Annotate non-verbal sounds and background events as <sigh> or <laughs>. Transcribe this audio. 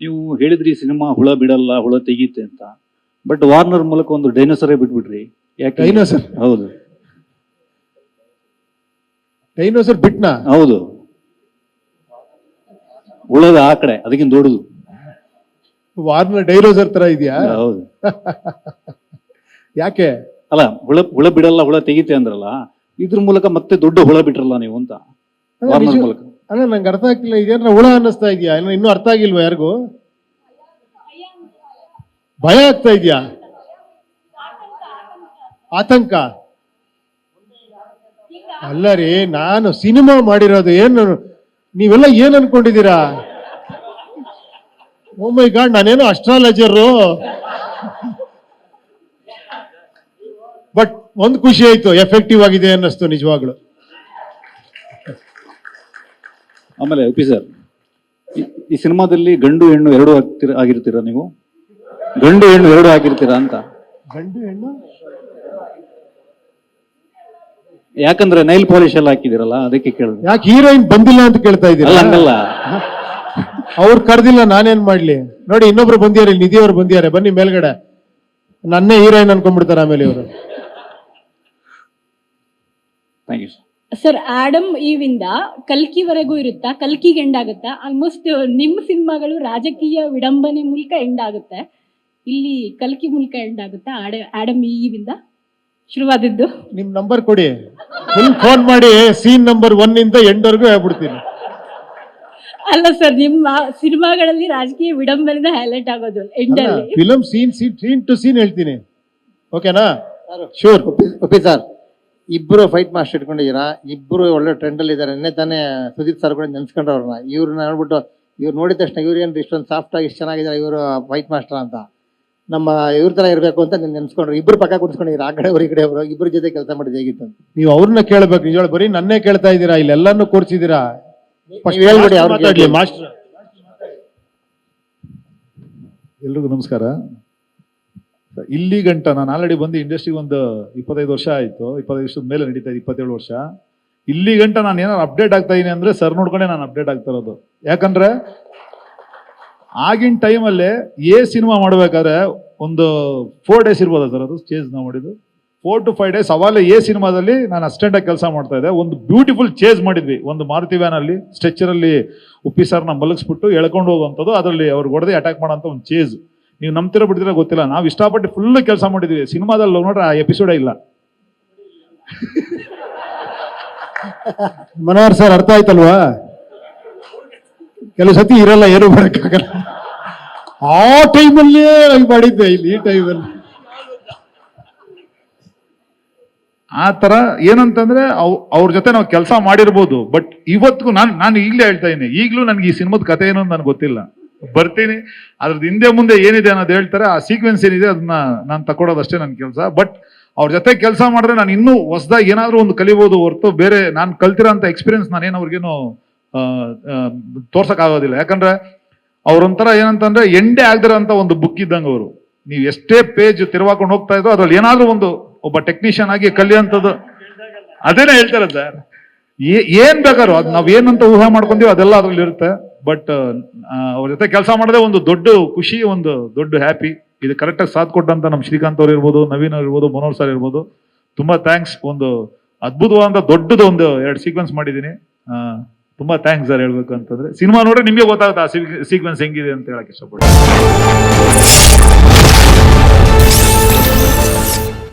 ನೀವು ಹೇಳಿದ್ರಿ ಸಿನಿಮಾ ಹುಳ ಬಿಡಲ್ಲ ಹುಳ ತೆಗೀತೆ ಅಂತ. ಬಟ್ ವಾರ್ನರ್ ಮೂಲಕ ಒಂದು ಡೈನೋಸರೇ ಬಿಟ್ಬಿಟ್ರಿ. ಯಾಕೆ? ಡೈನೋಸರ್ ಹೌದು. ಡೈನೋಸರ್ ಬಿಟ್ನಾ? ಹೌದು. ಹುಳದ ಆ ಕಡೆ ಅದಕ್ಕಿಂತ ದೊಡ್ಡದು. ವಾರ್ನರ್ ಡೈನೋಸರ್ ತರ ಇದೆಯಾ? ಹೌದು. <laughs> ಯಾಕೆ? ಅಲ್ಲ ಹುಳ ಹುಳ ಬಿಡಲ್ಲ ಹುಳ ತೆಗೀತೆ ಅಂದ್ರಲ್ಲ ಇದ್ರ ಮೂಲಕ ಮತ್ತೆ ದೊಡ್ಡ ಹುಳ ಬಿಟ್ರಲ್ಲ ನೀವು ಅಂತ. ವಾರ್ನರ್ ಮೂಲಕ. ಅಲ್ಲ, ನಂಗೆ ಅರ್ಥ ಆಗ್ತಿಲ್ಲ. ಇದೇನ ಹುಳ ಅನ್ನಿಸ್ತಾ ಇದೆಯಾ? ಏನೋ ಇನ್ನೂ ಅರ್ಥ ಆಗಿಲ್ವಾ ಯಾರಿಗೂ? ಭಯ ಆಗ್ತಾ ಇದೆಯಾ? ಆತಂಕ? ಅಲ್ಲ ರೀ, ನಾನು ಸಿನಿಮಾ ಮಾಡಿರೋದು ಏನು ನೀವೆಲ್ಲ ಏನ್ ಅನ್ಕೊಂಡಿದ್ದೀರಾ? ಮೈ ಗಾಡ್ ನಾನೇನು ಅಸ್ಟ್ರಾಲಜರು ಬಟ್ ಒಂದು ಖುಷಿ ಆಯ್ತು ಎಫೆಕ್ಟಿವ್ ಆಗಿದೆ ಅನ್ನಿಸ್ತು ನಿಜವಾಗ್ಲು. ಆಮೇಲೆ ಉಪಿ ಸರ್ ಈ- ಸಿನಿಮಾದಲ್ಲಿ ಗಂಡು ಹೆಣ್ಣು ಎರಡು ಆಗ್ತಿರ ಆಗಿರ್ತೀರಾ ನೀವು? ಗಂಡು ಹೆಣ್ಣು ಎರಡು ಆಗಿರ್ತೀರಾ ಅಂತ? ಗಂಡು ಹೆಣ್ಣು? ಯಾಕಂದ್ರೆ ನೈಲ್ ಪಾಲಿಶ್ ಎಲ್ಲ ಹಾಕಿದಿರಲ್ಲ ಅದಕ್ಕೆ ಕೇಳಿದೆ. ಯಾಕೆ ಹೀರೋಯಿನ್ ಬಂದಿಲ್ಲ ಅಂತ ಕೇಳ್ತಾ ಇದ್ದೀರಾ? ಅಲ್ಲ ಹಂಗಲ್ಲ. ಅವ್ರು ಕರೆದಿಲ್ಲ ನಾನೇನ್ ಮಾಡ್ಲಿ? ನೋಡಿ ಇನ್ನೊಬ್ರು ಬಂದಿದ್ದಾರೆ ನಿಧಿ ಅವ್ರು ಬಂದಿದ್ದಾರೆ. ಬನ್ನಿ ಮೇಲ್ಗಡೆ. ನನ್ನೇ ಹೀರೋಯಿನ್ ಅನ್ಕೊಂಡ್ಬಿಡ್ತಾರೆ ಆಮೇಲೆ ಇವರು. ಥ್ಯಾಂಕ್ ಯು ಸರ್ ಆಡಮ್ ಈವಿಂದ ಕಲ್ಕಿವರೆಗೂ ಇರುತ್ತಾ? ಕಲ್ಕಿಗೆ ಎಂಡ್ ಆಗುತ್ತಾ ಆಲ್ಮೋಸ್ಟ್ ನಿಮ್ಮ ಸಿನಿಮಾಗಳು ರಾಜಕೀಯ ವಿಡಂಬನೆ ಮೂಲಕ ಎಂಡ್ ಆಗುತ್ತೆ ಇಲ್ಲಿ ಕಲ್ಕಿ ಮೂಲಕ ಎಂಡ್ ಆಗುತ್ತಾ ಆಡ ಆಡಮ್ ಈವಿಂದ? ಶುರುವಾದದ್ದು. ನಿಮ್ ನಂಬರ್ ಕೊಡಿ. ಫುಲ್ ಫೋನ್ ಮಾಡಿ ಸೀನ್ ನಂಬರ್ ಒನ್ ಇಂದ ಎಂಡ್ವರೆಗೂ ಹೇಳ್ಬಿಡ್ತೀನಿ. ಅಲ್ಲ ಸರ್ ನಿಮ್ಮ ಸಿನಿಮಾಗಳಲ್ಲಿ ರಾಜಕೀಯ ವಿಡಂಬನೆ ಹೈಲೈಟ್ ಆಗೋದು ಎಂಡ್ ಅಲ್ಲಿ film scene scene scene to scene ಹೇಳ್ತೀನಿ. ಓಕೆನಾ ಶೂರ್ ಓಕೆ ಸರ್ ಇಬ್ರು ಫೈಟ್ ಮಾಸ್ಟರ್ ಇಟ್ಕೊಂಡಿದ್ದೀರಾ? ಇಬ್ಬರು ಒಳ್ಳೆ ಟ್ರೆಂಡ್ ಅಲ್ಲಿ ಇದ್ದಾರೆ. ನಿನ್ನೆ ತಾನೇ ಸುದೀಪ್ ಸರ್ ಕೂಡ ನೆನ್ಸ್ಕೊಂಡ್ರು ಅವ್ರನ್ನ ಇವ್ರನ್ನ ನೋಡ್ಬಿಟ್ಟು ಇವ್ರು ನೋಡಿದ ತಕ್ಷಣ ಇವ್ರು ಏನು ಇಷ್ಟೊಂದು ಸಾಫ್ಟ್ ಆಗಿ ಇಷ್ಟು ಚೆನ್ನಾಗಿದ್ದಾರೆ ಇವರು ಫೈಟ್ ಮಾಸ್ಟರ್ ಅಂತ. ನಮ್ಮ ಇವ್ರ ತರ ಇರಬೇಕು ಅಂತ ನೀನು ನೆನ್ಸ್ಕೊಂಡ್ರು. ಇಬ್ರು ಪಕ್ಕ ಕುಡಿಸ್ಕೊಂಡಿದ್ರು ಆ ಕಡೆ ಅವ್ರು ಈ ಕಡೆ ಅವರು ಇಬ್ಬರ ಜೊತೆ ಕೆಲಸ ಮಾಡಿದ್ದು ಹೇಗಿತ್ತು ಅಂತ. ನೀವು ಅವ್ರನ್ನ ಕೇಳ್ಬೇಕು. ನಿಜವಾಗ್ಲೂ ಬರೀ ನನ್ನೇ ಕೇಳ್ತಾ ಇದ್ದೀರಾ? ಇಲ್ಲೆಲ್ಲಾನು ಕೂರ್ಸಿದ್ದೀರಾ? ನೀವ್ ಹೇಳ್ಬಿಡಿ ಅವ್ರಿಗೆ. ಮಾಸ್ಟರ್. ಎಲ್ರಿಗೂ ನಮಸ್ಕಾರ. ಇಲ್ಲಿ ಗಂಟ, ನಾನು ಆಲ್ರೆಡಿ ಬಂದು ಇಂಡಸ್ಟ್ರಿಗೆ ಒಂದು ಇಪ್ಪತ್ತೈದು ವರ್ಷ ಆಯಿತು, ಇಪ್ಪತ್ತೈದು ವರ್ಷದ ಮೇಲೆ ನಡೀತಾ ಇದೆ, ಇಪ್ಪತ್ತೇಳು ವರ್ಷ. ಇಲ್ಲಿ ಗಂಟ ನಾನು ಏನಾದ್ರು ಅಪ್ಡೇಟ್ ಆಗ್ತಾ ಇದೀನಿ ಅಂದ್ರೆ ಸರ್ ನೋಡ್ಕೊಂಡೆ ನಾನು ಅಪ್ಡೇಟ್ ಆಗ್ತಾ ಇರೋದು. ಯಾಕಂದ್ರೆ ಆಗಿನ ಟೈಮಲ್ಲಿ ಏ ಸಿನಿಮಾ ಮಾಡ್ಬೇಕಾದ್ರೆ ಒಂದು ಫೋರ್ ಡೇಸ್ ಇರ್ಬೋದಾ ಸರ್ ಅದು ಸ್ಟೇಜ್ ನಾವು ಮಾಡಿದ್ದು? ಫೋರ್ ಟು ಫೈವ್ ಡೇಸ್ ಅವಾಗಲೇ ಎ ಸಿನಿಮಾದಲ್ಲಿ ನಾನು ಅಸಿಸ್ಟೆಂಟ್ ಆಗಿ ಕೆಲಸ ಮಾಡ್ತಾ ಇದ್ದೆ. ಒಂದು ಬ್ಯೂಟಿಫುಲ್ ಚೇಜ್ ಮಾಡಿದ್ವಿ. ಒಂದು ಮಾರುತಿ ವ್ಯಾನ್ ಅಲ್ಲಿ ಸ್ಟ್ರೆಚರ್ ಅಲ್ಲಿ ಉಪ್ಪಿ ಸರ್ನ ಮಲಗಿಸ್ಬಿಟ್ಟು ಎಳ್ಕೊಂಡು ಹೋಗುವಂಥದ್ದು, ಅದರಲ್ಲಿ ಅವ್ರಿಗೆ ಹೊಡೆದೇ ಅಟ್ಯಾಕ್ ಮಾಡೋಂಥ ಒಂದು ಚೇಜ್ ನೀವು ನಂಬ್ತಿರೋ ಬಿಡ್ತೀರ ಗೊತ್ತಿಲ್ಲ. ನಾವು ಇಷ್ಟಪಟ್ಟು ಫುಲ್ ಕೆಲಸ ಮಾಡಿದ್ವಿ. ಸಿನಿಮಾದಲ್ಲಿ ನೋಡ್ರೆ ಆ ಎಪಿಸೋಡೇ ಇಲ್ಲ. <laughs> ಮನೋಹರ್ ಸರ್ ಅರ್ಥ ಆಯ್ತಲ್ವಾ? ಕೆಲವು ಸತಿ ಇರಲ್ಲ ಏನು ಮಾಡಕ್ಕಾಗಲ್ಲ. ಆ ಟೈಮಲ್ಲೇ ಮಾಡಿದ್ದೆ ಇಲ್ಲಿ ಈ ಟೈಮಲ್ಲಿ ಆ ತರ ಏನಂತಂದ್ರೆ ಅವ್- ಅವ್ರ ಜೊತೆ ನಾವು ಕೆಲಸ ಮಾಡಿರ್ಬೋದು ಬಟ್ ಇವತ್ತಿಗೂ ನಾನು ನಾನು ಈಗಲೇ ಹೇಳ್ತಾ ಇದ್ದೀನಿ. ಈಗಲೂ ನನಗೆ ಈ ಸಿನಿಮಾದ ಕಥೆ ಏನು ನನಗೆ ಗೊತ್ತಿಲ್ಲ. ಬರ್ತೀನಿ. ಅದ್ರದ್ದು ಹಿಂದೆ ಮುಂದೆ ಏನಿದೆ ಅನ್ನೋದು ಹೇಳ್ತಾರೆ, ಆ ಸೀಕ್ವೆನ್ಸ್ ಏನಿದೆ ಅದನ್ನ ನಾನು ತಗೊಳೋದಷ್ಟೇ ನನ್ನ ಕೆಲಸ. ಬಟ್ ಅವ್ರ ಜೊತೆ ಕೆಲಸ ಮಾಡಿದ್ರೆ ನಾನು ಇನ್ನೂ ಹೊಸದಾಗಿ ಏನಾದರೂ ಒಂದು ಕಲಿಬೋದು ಹೊರತು ಬೇರೆ ನಾನು ಕಲ್ತಿರೋಂಥ ಎಕ್ಸ್ಪೀರಿಯನ್ಸ್ ನಾನೇನು ಅವ್ರಿಗೇನು ತೋರ್ಸೋಕ್ಕಾಗೋದಿಲ್ಲ. ಯಾಕಂದ್ರೆ ಅವ್ರೊಂಥರ ಏನಂತಂದ್ರೆ ಎಂಡೆ ಆಗದಿರೋಂಥ ಒಂದು ಬುಕ್ ಇದ್ದಂಗೆ ಅವರು. ನೀವು ಎಷ್ಟೇ ಪೇಜ್ ತಿರುವಾಕೊಂಡು ಹೋಗ್ತಾ ಇದ್ರು ಅದ್ರಲ್ಲಿ ಏನಾದರೂ ಒಂದು ಒಬ್ಬ ಟೆಕ್ನಿಷಿಯನ್ ಆಗಿ ಕಲಿಯೋಂಥದ್ದು ಅದೇನೇ ಹೇಳ್ತಾರೆ ಸರ್. ಏನ್ ಬೇಕಾದ್ರು ಅದು ಏನಂತ ಊಹೆ ಮಾಡ್ಕೊಂತೀವಿ ಅದೆಲ್ಲ ಅದ್ರಲ್ಲಿ ಇರುತ್ತೆ ಬಟ್ uh, ಅವ್ರ ಜೊತೆ ಕೆಲಸ ಮಾಡೋದೇ ಒಂದು ದೊಡ್ಡ ಖುಷಿ, ಒಂದು ದೊಡ್ಡ ಹ್ಯಾಪಿ ಇದು ಕರೆಕ್ಟಾಗಿ ಸಾಥ್ ಕೊಟ್ಟಂತ ನಮ್ಮ ಶ್ರೀಕಾಂತ್ ಅವ್ರು ಇರ್ಬೋದು, ನವೀನ್ ಅವ್ರು ಇರ್ಬೋದು, ಮನೋಹರ್ ಸರ್ ಇರ್ಬೋದು. ತುಂಬಾ ಥ್ಯಾಂಕ್ಸ್ ಒಂದು ಅದ್ಭುತವಾದಂಥ ದೊಡ್ಡದು ಒಂದು ಎರಡು ಸೀಕ್ವೆನ್ಸ್ ಮಾಡಿದ್ದೀನಿ. ತುಂಬಾ ಥ್ಯಾಂಕ್ಸ್ ಸರ್ ಹೇಳ್ಬೇಕು ಅಂತಂದ್ರೆ. ಸಿನಿಮಾ ನೋಡ್ರೆ ನಿಮಗೆ ಗೊತ್ತಾಗುತ್ತೆ ಆ ಸೀಕ್ವೆನ್ಸ್ ಹೆಂಗಿದೆ ಅಂತ ಹೇಳಕ್ಕೆ ಇಷ್ಟಪಡ್ತೀನಿ.